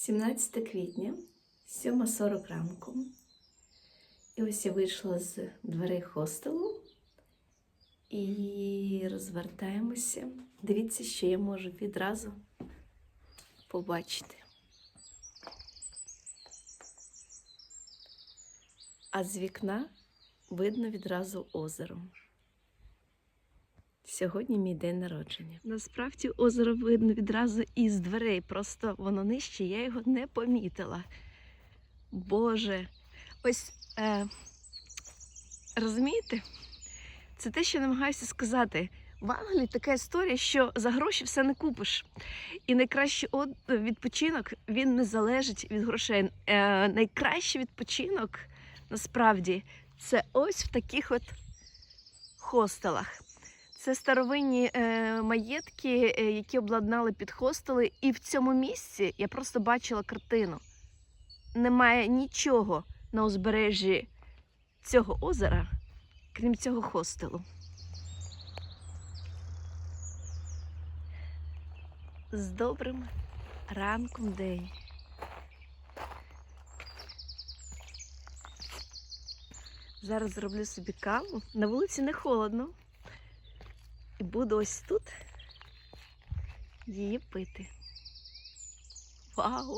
17 квітня, 7.40 ранку. І ось я вийшла з дверей хостелу і розвертаємося. Дивіться, що я можу відразу побачити. А з вікна видно відразу озеро. Сьогодні мій день народження. Насправді озеро видно відразу із дверей, просто воно нижче, я його не помітила. Боже, ось е, розумієте? Це те, що намагаюся сказати. В Англії така історія, що за гроші все не купиш. І найкращий відпочинок він не залежить від грошей. Е, найкращий відпочинок насправді це ось в таких от хостелах. Це старовинні е, маєтки, е, які обладнали під хостели. І в цьому місці я просто бачила картину. Немає нічого на узбережжі цього озера, крім цього хостелу. З добрим ранком день. Зараз зроблю собі каву. На вулиці не холодно. І буду ось тут її пити. Вау!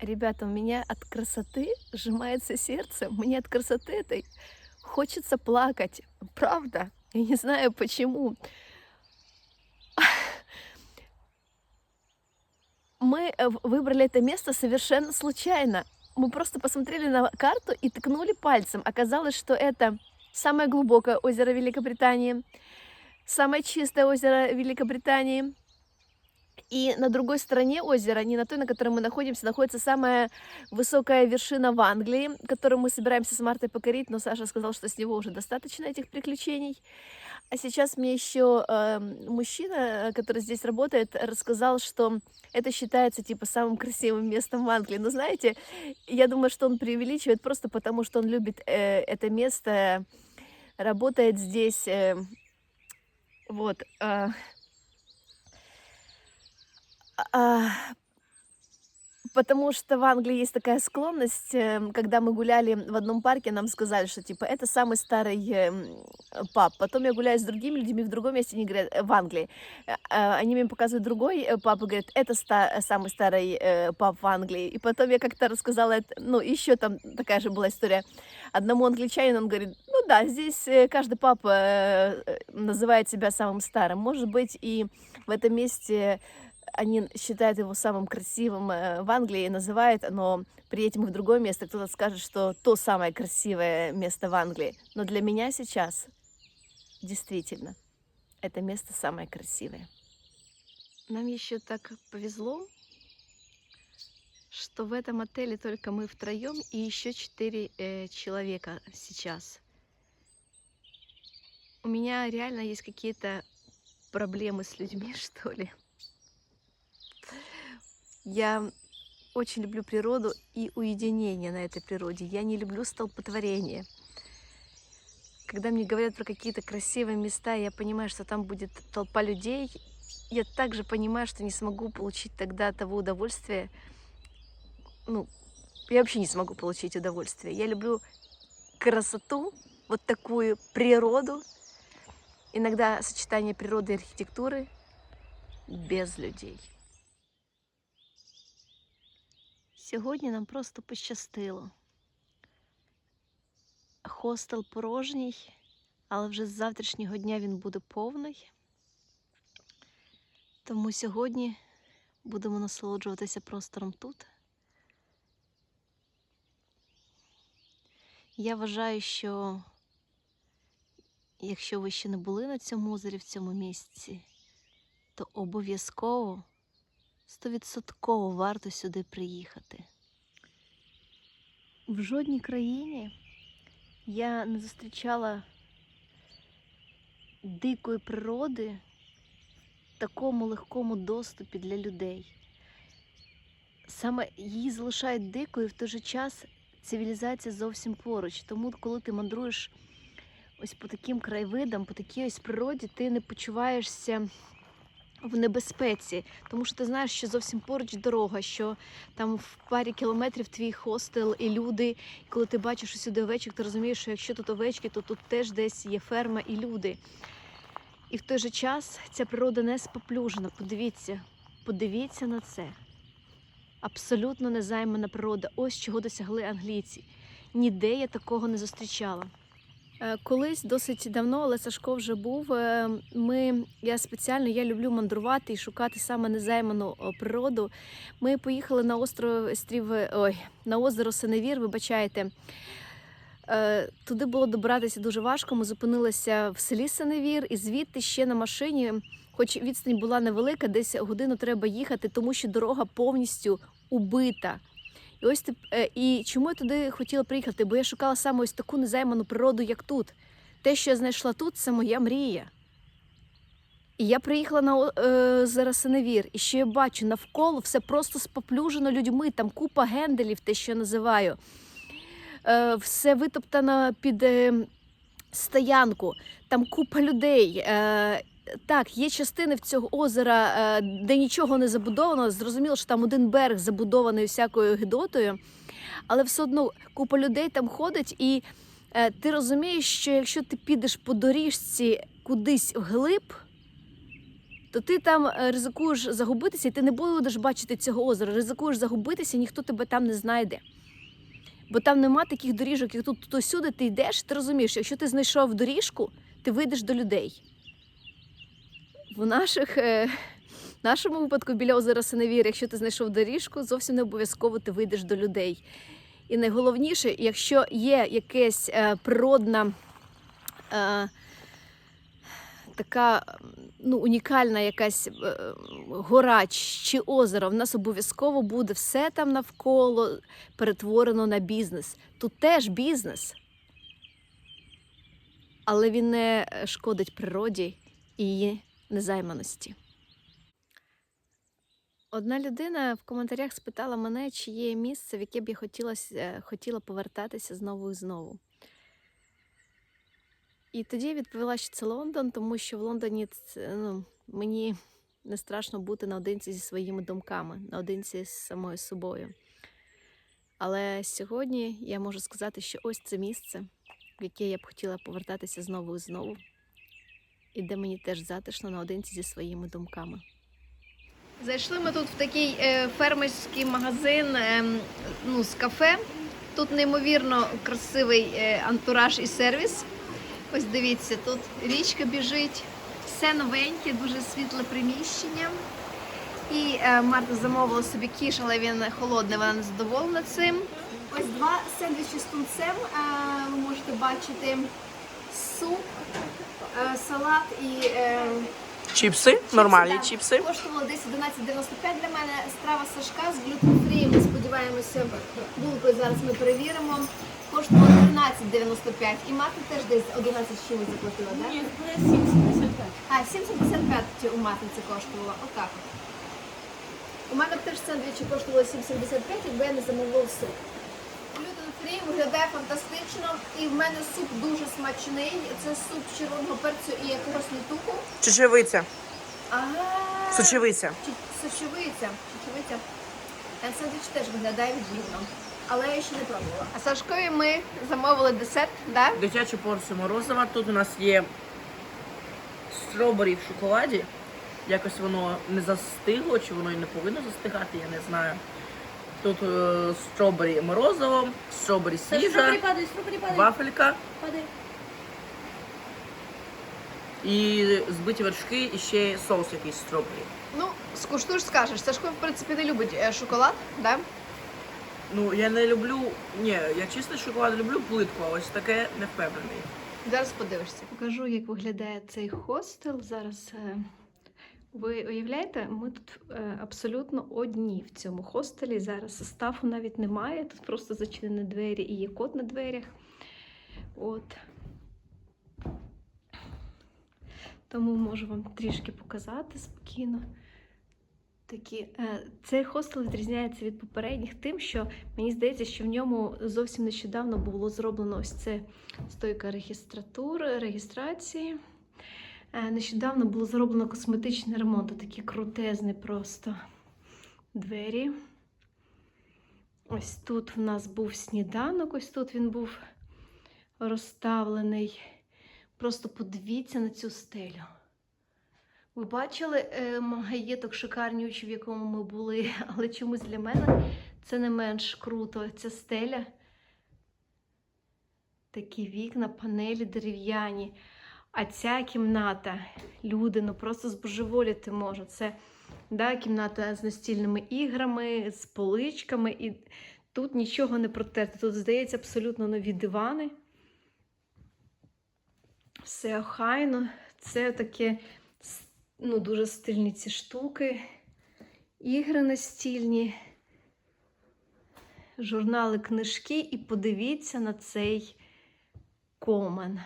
Ребята, у меня от красоты сжимается сердце. Мне от красоты этой хочется плакать. Правда. Я не знаю почему. Мы э, в- выбрали это место совершенно случайно. Мы просто посмотрели на карту и ткнули пальцем. Оказалось, что это самое глубокое озеро Великобритании, самое чистое озеро Великобритании. И на другой стороне озера, не на той, на которой мы находимся, находится самая высокая вершина в Англии, которую мы собираемся с Мартой покорить, но Саша сказал, что с него уже достаточно этих приключений. А сейчас мне еще э, мужчина, э, который здесь работает, рассказал, что это считается типа самым красивым местом в Англии. Но знаете, я думаю, что он преувеличивает просто потому, что он любит э, это место, работает здесь. э, вот. а, Потому что в Англии есть такая склонность, эм, когда мы гуляли в одном парке, нам сказали, что типа это самый старый эм, паб. Потом я гуляю с другими людьми в другом месте, они говорят, э, в Англии. Э, а, Они мне показывают другой э, паб и говорят, это ста- самый старый паб в Англии. И потом я как-то рассказала, ну еще там такая же была история. Одному англичанину он говорит, ну да, здесь каждый паб называет себя самым старым. Может быть и в этом месте они считают его самым красивым э, в Англии и называют, но приедем в другое место, кто-то скажет, что то самое красивое место в Англии. Но для меня сейчас действительно это место самое красивое. Нам еще так повезло, что в этом отеле только мы втроем и еще четыре э, человека сейчас. У меня реально есть какие-то проблемы с людьми, что ли. Я очень люблю природу и уединение на этой природе. Я не люблю столпотворение. Когда мне говорят про какие-то красивые места, я понимаю, что там будет толпа людей, я также понимаю, что не смогу получить тогда того удовольствия. Ну, я вообще не смогу получить удовольствие. Я люблю красоту, вот такую природу, иногда сочетание природы и архитектуры без людей. Сьогодні нам просто пощастило. Хостел порожній, але вже з завтрашнього дня він буде повний. Тому сьогодні будемо насолоджуватися простором тут. Я вважаю, що якщо ви ще не були на цьому озері в цьому місці, то обов'язково стовідсотково варто сюди приїхати. В жодній країні я не зустрічала дикої природи в такому легкому доступі для людей. Саме її залишають дикою, і в той же час цивілізація зовсім поруч. Тому, коли ти мандруєш ось по таким краєвидам, по такій ось природі, ти не почуваєшся в небезпеці, тому що ти знаєш, що зовсім поруч дорога, що там в парі кілометрів твій хостел і люди. І коли ти бачиш усюди овечок, ти розумієш, що якщо тут овечки, то тут теж десь є ферма і люди. І в той же час ця природа не споплюжена. Подивіться, подивіться на це. Абсолютно незаймана природа. Ось чого досягли англійці. Ніде я такого не зустрічала. Е, Колись досить давно, але Сашко вже був. е, Ми, я спеціально я люблю мандрувати і шукати саме незайману природу. Ми поїхали на остров острів, ой, на озеро Сеневір, вибачайте. Е, Туди було добратися дуже важко. Ми зупинилися в селі Сеневір, і звідти ще на машині, хоч відстань була невелика, десь годину треба їхати, тому що дорога повністю убита. І ось е, і чому я туди хотіла приїхати? Бо я шукала саме ось таку незайману природу, як тут. Те, що я знайшла тут, це моя мрія. І я приїхала на е, зараз Синевір, і що я бачу, навколо все просто споплюжено людьми, там купа генделів, те, що я називаю. Е, все витоптано під е, стоянку, там купа людей. Е, так, є частини в цього озера, е, де нічого не забудовано. Зрозуміло, що там один берег забудований всякою гидотою, але все одно купа людей там ходить, і е, ти розумієш, що якщо ти підеш по доріжці кудись вглиб, то ти там е, ризикуєш загубитися, і ти не будеш бачити цього озера. Ризикуєш загубитися, і ніхто тебе там не знайде. Бо там нема таких доріжок, як тут то сюди ти йдеш, ти розумієш, якщо ти знайшов доріжку, ти вийдеш до людей. В наших, е, нашому випадку біля озера Синевір, якщо ти знайшов доріжку, зовсім не обов'язково ти вийдеш до людей. І найголовніше, якщо є якась е, природна е, така ну, унікальна якась гора чи озеро, в нас обов'язково буде все там навколо перетворено на бізнес. Тут теж бізнес. Але він не шкодить природі і її незайманості. Одна людина в коментарях спитала мене, чи є місце, в яке б я хотіла, хотіла повертатися знову і знову. І тоді я відповіла, що це Лондон, тому що в Лондоні ну, мені не страшно бути наодинці зі своїми думками, наодинці з самою собою. Але сьогодні я можу сказати, що ось це місце, в яке я б хотіла повертатися знову і знову, і де мені теж затишно наодинці зі своїми думками. Зайшли ми тут в такий е, фермерський магазин е, ну, з кафе. Тут неймовірно красивий е, антураж і сервіс. Ось дивіться, тут річка біжить, все новеньке, дуже світле приміщення. І Марта замовила собі кіш, але він холодний, вона не задоволена цим. Ось два сендвічі з тунцем. Ви можете бачити суп, е, салат і. Е, Чіпси, нормальні да. чіпси. Коштувало десь 11,95 для мене. Страва Сашка з глютен-фрі. Ми сподіваємося, булкою зараз ми перевіримо. Коштувало 13,95. І мати теж десь 11 з чимось заплатила, так? Ні, буде 7,75. А, 7,75 у мати це коштувало. Отак. от. У мене теж сендвічі коштувало 7,75, якби я не замовив суп. Фрі виглядає фантастично. І в мене суп дуже смачний. Це суп з червоного перцю і якогось літуку. Чечевиця. Ага. Сочевиця. Сочевиця. Сочевиця. Е, Сендвіч теж виглядає відмінно. Але я ще не пробувала. А Сашко і ми замовили десерт, да? Дитячу порцію морозива. Тут у нас є стробері в шоколаді. Якось воно не застигло, чи воно і не повинно застигати, я не знаю. Тут е, стробері морозиво, стробері свіжа, падає, стропорі вафелька і збиті вершки, і ще соус якийсь стробері. Ну, скуштуєш, скажеш. Сашко, в принципі, не любить е, шоколад, да? Ну, я не люблю. Ні, я чистий шоколад люблю плитку, а ось таке не впевнений. Зараз подивишся. Покажу, як виглядає цей хостел. Зараз е, ви уявляєте, ми тут е, абсолютно одні в цьому хостелі. Зараз составу навіть немає. Тут просто зачинені двері і є код на дверях. От. Тому можу вам трішки показати спокійно. Такі, е, цей хостел відрізняється від попередніх тим, що мені здається, що в ньому зовсім нещодавно було зроблено ось це стойка регістратури, реєстрації. Е, Нещодавно було зроблено косметичний ремонт, такі крутезні просто двері. Ось тут в нас був сніданок, ось тут він був розставлений. Просто подивіться на цю стелю. Ви бачили е, магаєток шикарнючий, в якому ми були, але чомусь для мене це не менш круто. Ця стеля. Такі вікна, панелі дерев'яні. А ця кімната, люди, ну просто збожеволіти можуть. Це да, кімната з настільними іграми, з поличками, і тут нічого не протерти. Тут, здається, абсолютно нові дивани. Все охайно. Це таке ну, дуже стильні ці штуки. Ігри настільні, журнали, книжки, і подивіться на цей комен.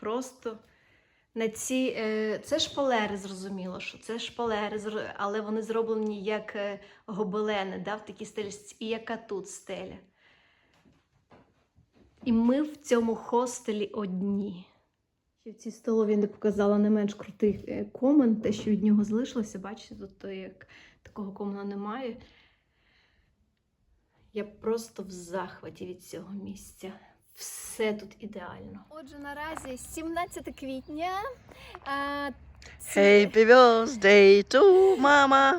Просто на ці. е, Це шпалери, зрозуміло, що це шпалери, але вони зроблені як е, гобелени, да, в такій стелі. І яка тут стеля. І ми в цьому хостелі одні. Ще в цій столові не показала не менш крутий е, комен, те, що від нього залишилося. Бачите, тут то як такого комена немає. Я просто в захваті від цього місця. Все тут ідеально. Отже, наразі 17 квітня. А, Happy birthday to mama!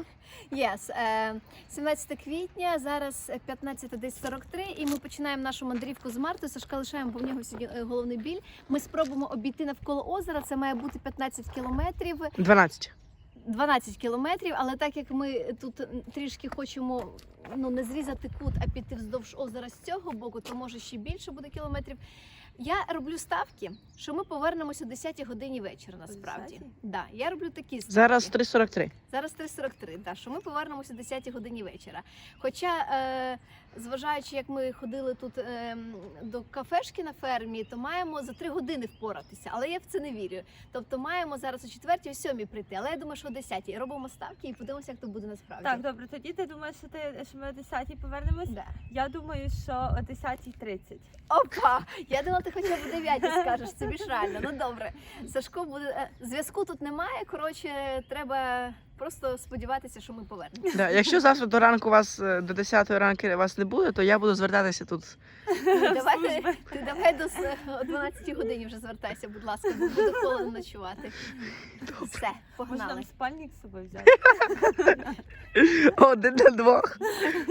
Yes, е, 17 квітня, зараз 15 десь 43, і ми починаємо нашу мандрівку з Мартою. Сашка лишаємо, бо в нього сьогодні е, головний біль. Ми спробуємо обійти навколо озера. Це має бути 15 кілометрів. 12. 12 кілометрів, але так як ми тут трішки хочемо ну не зрізати кут, а піти вздовж озера з цього боку, то може ще більше буде кілометрів. Я роблю ставки, що ми повернемося о 10 годині вечора. Насправді, да, я роблю такі ставки. Зараз 3.43. Зараз 3.43, да, що ми повернемося о 10 годині вечора. Хоча, е, зважаючи, як ми ходили тут е, до кафешки на фермі, то маємо за 3 години впоратися, але я в це не вірю. Тобто маємо зараз о 4 о 7 прийти, але я думаю, що о 10 робимо ставки і подивимося, як то буде насправді. Так, добре, тоді ти думаєш, що ти що ми о 10-й повернемось? Да. Я думаю, що о 10.30. Опа! Я думала, ти хоча б о 9 скажеш, це більш реально. Ну добре. Сашко буде. е, Зв'язку тут немає. Коротше, треба просто сподіватися, що ми повернемося. Да. Якщо завтра до ранку вас е, до 10 ранку вас не буде, то я буду звертатися тут. Давай ти, ти давай до с- о 12 годині вже звертайся, будь ласка, бо буде холодно ночувати. Все, Може погнали. нам спальник з собою взяти? Один для двох.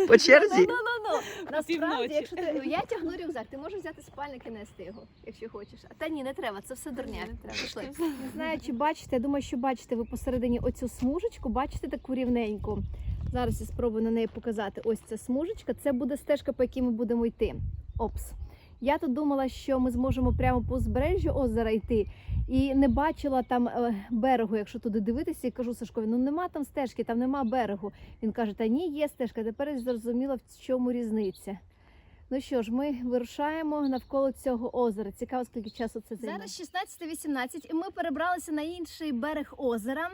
По черзі. Ну, ну, ну. Насправді, Півночі. якщо ти я тягну рюкзак, ти можеш взяти спальник і нести його, якщо хочеш. А та ні, не треба, це все дурня. Пішли. Не знаю, чи бачите, я думаю, що бачите ви посередині оцю смужечку, бачите таку рівненьку. Зараз я спробую на неї показати. Ось ця смужечка. Це буде стежка, по якій ми будемо йти. Опс. Я тут думала, що ми зможемо прямо по узбережжю озера йти, і не бачила там е, берегу, якщо туди дивитися, і кажу Сашкові, ну нема там стежки, там нема берегу. Він каже: Та ні, є стежка. Тепер я зрозуміла, в чому різниця. Ну що ж, ми вирушаємо навколо цього озера. Цікаво, скільки часу це займе. Зараз 16.18, і ми перебралися на інший берег озера.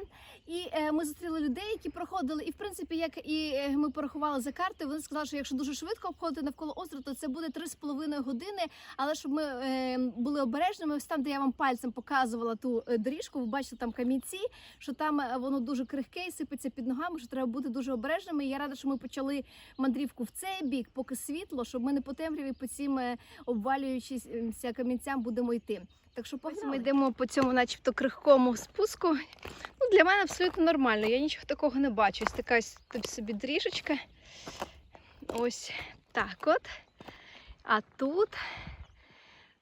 І е, ми зустріли людей, які проходили. І в принципі, як і е, ми порахували за карти, вони сказали, що якщо дуже швидко обходити навколо озера, то це буде 3,5 години. Але щоб ми е, були обережними, ось там, де я вам пальцем показувала ту е, доріжку, ви бачите там камінці, що там е, воно дуже крихке і сипеться під ногами, що треба бути дуже обережними. І я рада, що ми почали мандрівку в цей бік, поки світло, щоб ми не по темряві по цим е, обвалюючимся камінцям будемо йти. Так що потім ми йдемо по цьому, начебто, крихкому спуску. Ну, для мене абсолютно нормально. Я нічого такого не бачу. Ось така тут собі доріжечка. Ось так от. А тут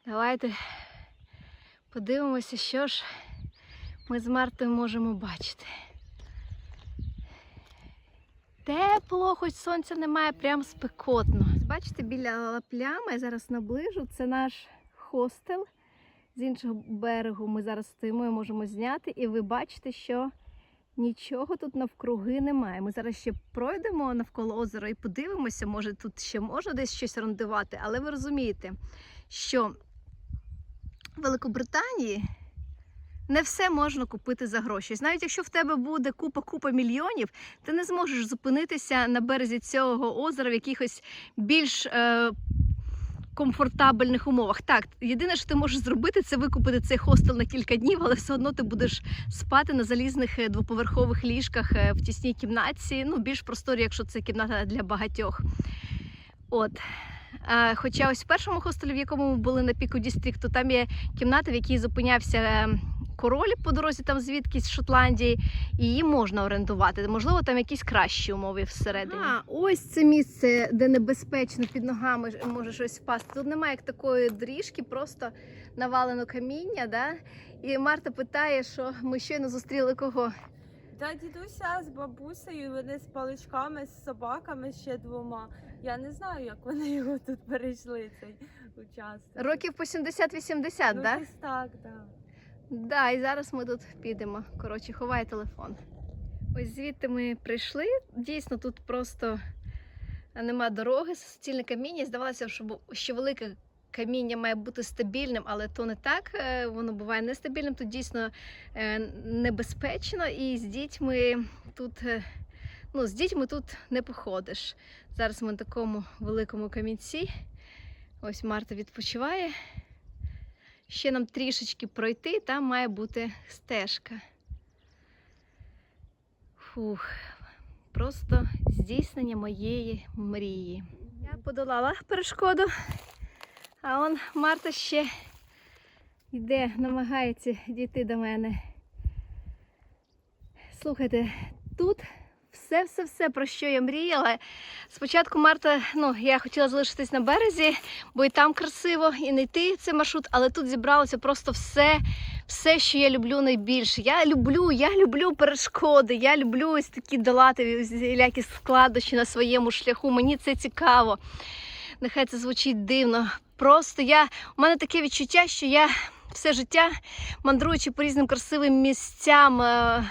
давайте подивимося, що ж ми з Мартою можемо бачити. Тепло, хоч сонця немає, прям спекотно. Бачите, біля плями, я зараз наближу, це наш хостел. З іншого берегу ми зараз стоїмо і можемо зняти, і ви бачите, що нічого тут навкруги немає. Ми зараз ще пройдемо навколо озера і подивимося, може тут ще можна десь щось орендувати, але ви розумієте, що в Великобританії не все можна купити за гроші. Навіть якщо в тебе буде купа-купа мільйонів, ти не зможеш зупинитися на березі цього озера в якихось більш е, комфортабельних умовах. Так, єдине, що ти можеш зробити, це викупити цей хостел на кілька днів, але все одно ти будеш спати на залізних е, двоповерхових ліжках е, в тісній кімнаті. Ну, більш просторі, якщо це кімната для багатьох. От. Е, Хоча ось в першому хостелі, в якому ми були на піку Дістрікту, там є кімната, в якій зупинявся король по дорозі, там звідкись з Шотландії, і її можна орендувати. Можливо, там якісь кращі умови всередині. А, ось це місце, де небезпечно під ногами може щось впасти. Тут немає як такої доріжки, просто навалено каміння. Да? І Марта питає, що ми щойно зустріли кого? Та дідуся з бабусею, вони з паличками, з собаками ще двома. Я не знаю, як вони його тут перейшли, цей участок. Років по 70-80, ну, да? так, так. Да, і зараз ми тут підемо. Коротше, ховай телефон. Ось звідти ми прийшли. Дійсно, тут просто нема дороги, суцільне каміння. Здавалося, що, велике каміння має бути стабільним, але то не так. Е, Воно буває нестабільним. Тут дійсно е, небезпечно, і з дітьми тут. е, Ну, з дітьми тут не походиш. Зараз ми на такому великому камінці. Ось Марта відпочиває. Ще нам трішечки пройти, там має бути стежка. Фух, просто здійснення моєї мрії. Я подолала перешкоду, а он Марта ще йде, намагається дійти до мене. Слухайте, тут все-все-все, про що я мріяла. Спочатку Марта, ну, я хотіла залишитись на березі, бо і там красиво, і не йти цей маршрут, але тут зібралося просто все, все, що я люблю найбільше. Я люблю, я люблю перешкоди, я люблю ось такі долати всілякі складнощі на своєму шляху. Мені це цікаво. Нехай це звучить дивно. Просто я, у мене таке відчуття, що я все життя, мандруючи по різним красивим місцям е,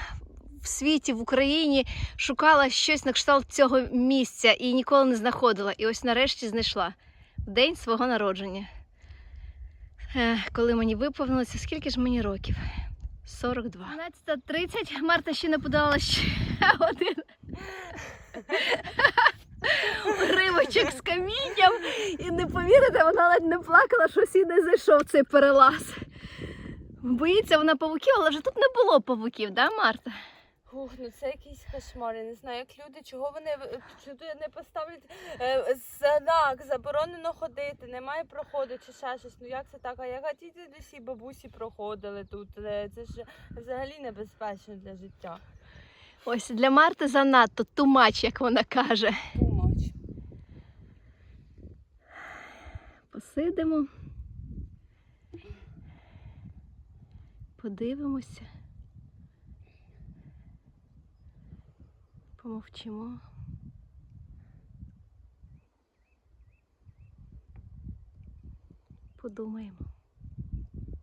в світі, в Україні, шукала щось на кшталт цього місця і ніколи не знаходила. І ось нарешті знайшла в день свого народження. Е, Коли мені виповнилося, скільки ж мені років? 42. 12.30. Марта ще не подала ще один уривочок з камінням. І не повірите, вона ледь не плакала, що їй не зайшов цей перелаз. Боїться вона павуків, але вже тут не було павуків, да, Марта? Ух, ну це якийсь кошмар. Я не знаю, як люди, чого вони е, сюди не поставлять е, знак, заборонено ходити, немає проходу чи ще щось. Ну як це так? А як ті дідусі бабусі проходили тут? Е, Це ж взагалі небезпечно для життя. Ось для Марти занадто тумач, як вона каже. Тумач. Посидимо. Подивимося. Помовчимо. Подумаємо.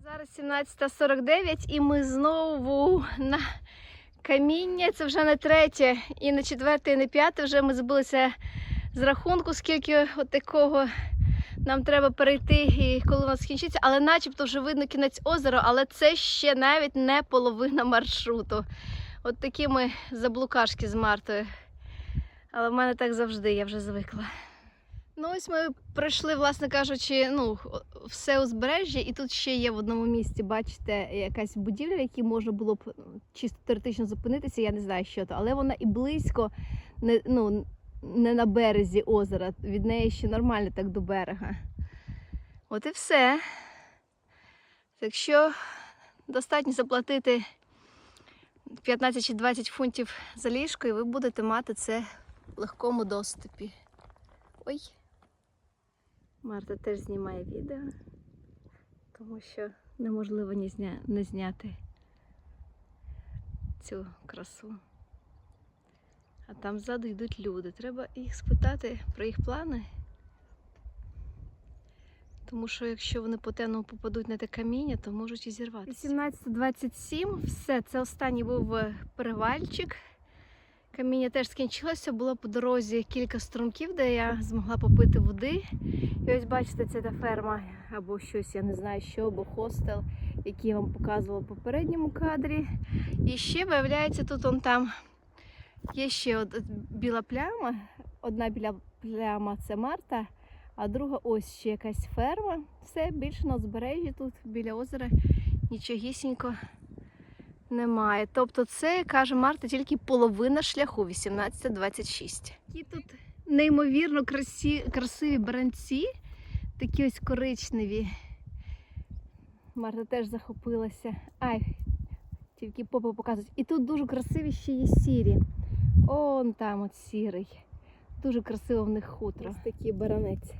Зараз 17.49 і ми знову на каміння. Це вже не третє, і не четверте, і не п'яте. Вже ми збилися з рахунку, скільки от такого нам треба перейти, і коли у нас скінчиться, але начебто вже видно кінець озера, але це ще навіть не половина маршруту. От такі ми заблукашки з Мартою. Але в мене так завжди, я вже звикла. Ну, ось ми пройшли, власне кажучи, ну, все узбережжя, і тут ще є в одному місці, бачите, якась будівля, в якій можна було б ну, чисто теоретично зупинитися, я не знаю, що то, але вона і близько не, ну, не на березі озера. Від неї ще нормально так до берега. От і все. Так що достатньо заплатити 15 чи 20 фунтів за ліжко, і ви будете мати це в легкому доступі. Ой. Марта теж знімає відео, тому що неможливо не, зня... не зняти цю красу. А там ззаду йдуть люди. Треба їх спитати про їх плани. Тому що якщо вони по тену попадуть на те каміння, то можуть і зірватися. 18.27, все, це останній був е, перевальчик. Каміння теж скінчилося, було по дорозі кілька струмків, де я змогла попити води. І ось бачите, це та ферма або щось, я не знаю що, або хостел, який я вам показувала в попередньому кадрі. І ще виявляється, тут он там Є ще од- біла пляма. Одна біля пляма це Марта, А друга ось ще якась ферма. Все більше на узбережжі тут біля озера нічогісінько немає. Тобто це, каже Марта, тільки половина шляху 18-26. Які тут неймовірно красі, красиві баранці, такі ось коричневі. Марта теж захопилася. Ай, тільки попи показують. І тут дуже красиві ще є сірі. Он там от сірий. Дуже красиво в них хутро. Ось такий баранець.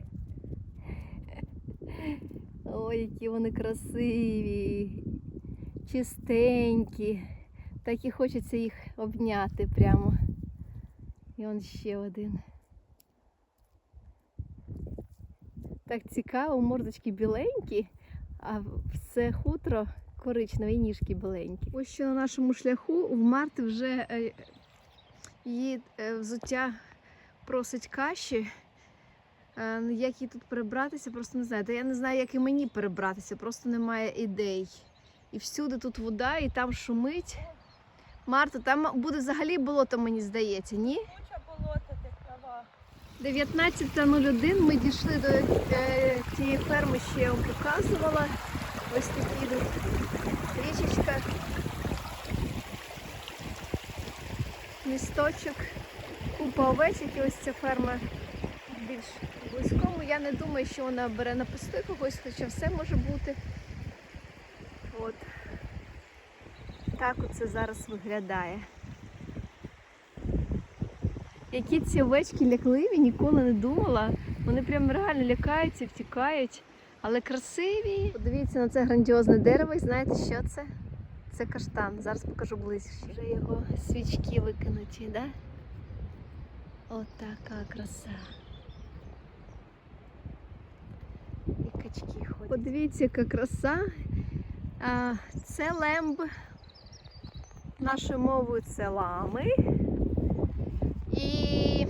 Ой, які вони красиві, чистенькі. Так і хочеться їх обняти прямо. І он ще один. Так цікаво, мордочки біленькі, а все хутро коричневе і ніжки біленькі. Ось що на нашому шляху в Марти вже е, її е, взуття просить каші. Е, ну, Як їй тут перебратися, просто не знаю. Та я не знаю, як і мені перебратися, просто немає ідей. І всюди тут вода, і там шумить. Марта, там буде взагалі болото, мені здається, ні? Куча болота, ти права. 19.01 ми дійшли до е, тієї ферми, що я вам показувала. Ось такі тут річечка. Місточок, купа овець, і ось ця ферма більш близькому. Я не думаю, що вона бере на пости когось, хоча все може бути. От. Так оце зараз виглядає. Які ці овечки лякливі, ніколи не думала. Вони прям реально лякаються, втікають, але красиві. Подивіться на це грандіозне дерево і знаєте, що це? Це каштан. Зараз покажу ближче. Вже його свічки викинуті, да? Отака краса. І качки ходять. Подивіться, яка краса. Це лемб. Нашою мовою це лами. І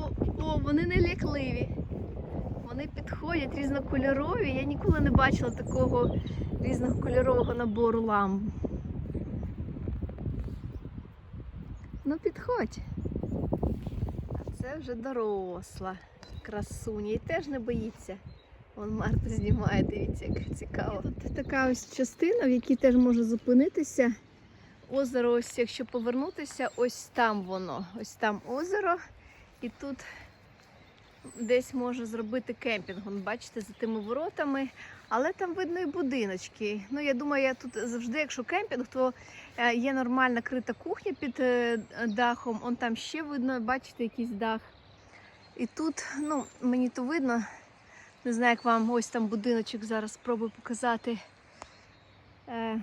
о, о, вони не лякливі. Вони підходять різнокольорові. Я ніколи не бачила такого різнокольорового набору лам. Ну, підходь. Це вже доросла красуня і теж не боїться. Вон Марта знімає, дивіться, як цікаво. Тут така ось частина, в якій теж може зупинитися. Озеро, ось якщо повернутися, ось там воно. Ось там озеро. І тут десь може зробити кемпінг. Вон, бачите, за тими воротами. Але там видно і будиночки. Ну, я думаю, я тут завжди, якщо кемпінг, то е, є нормальна крита кухня під е, дахом. Он там ще видно, бачите, якийсь дах. І тут, ну, мені то видно. Не знаю, як вам ось там будиночок зараз спробую показати. Е,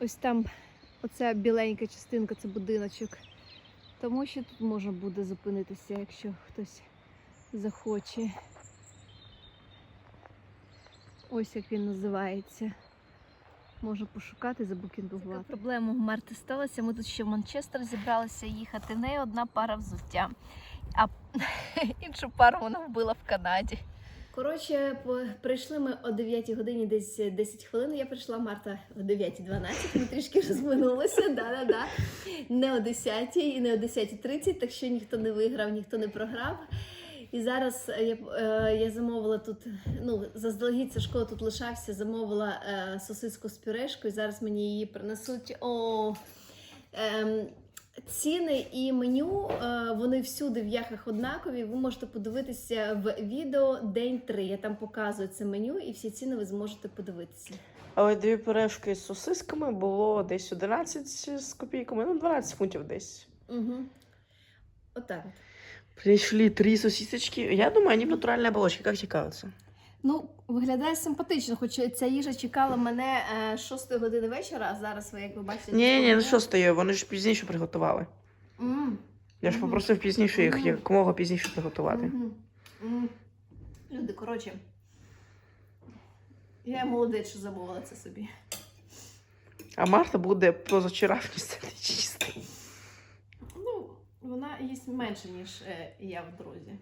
ось там оця біленька частинка, це будиночок. Тому що тут можна буде зупинитися, якщо хтось захоче. Ось як він називається. Можна пошукати, забукінгувати. Проблема в Марти сталася. Ми тут ще в Манчестер зібралися їхати. В неї одна пара взуття, а іншу пару вона вбила в Канаді. Коротше, по- прийшли ми о 9 годині, десь 10 хвилин. Я прийшла Марта о 9.12, ми трішки розминулися, да-да-да. Не о 10 і не о 10.30, так що ніхто не виграв, ніхто не програв. І зараз я, е, я замовила тут, ну, заздалегідь Сашко тут лишався, замовила е, сосиску з пюрешкою. Зараз мені її принесуть. О, ем, ціни і меню е, вони всюди в яхах однакові. Ви можете подивитися в відео день 3. Я там показую це меню, і всі ціни ви зможете подивитися. Але дві пюрешки з сосисками було десь 11 з копійками, ну 12 фунтів десь. Угу. Отак. от. Прийшли три сосисочки. Я думаю, они в натуральной оболочке. Как тебе? Ну, виглядає симпатично, хоча ця їжа чекала мене е, 6 години вечора, а зараз ви, як ви бачите, Ні, ні, що що вони ж пізніше приготували. М, Я ж Мгм. попросив пізніше їх Мгм. якомога пізніше приготувати. мгм, м. Люди, коротше. Я молодець, що замовила це собі. А Марта буде позавчорашній стати чистий. Ну, вона їсть менше, ніж е, я в дорозі.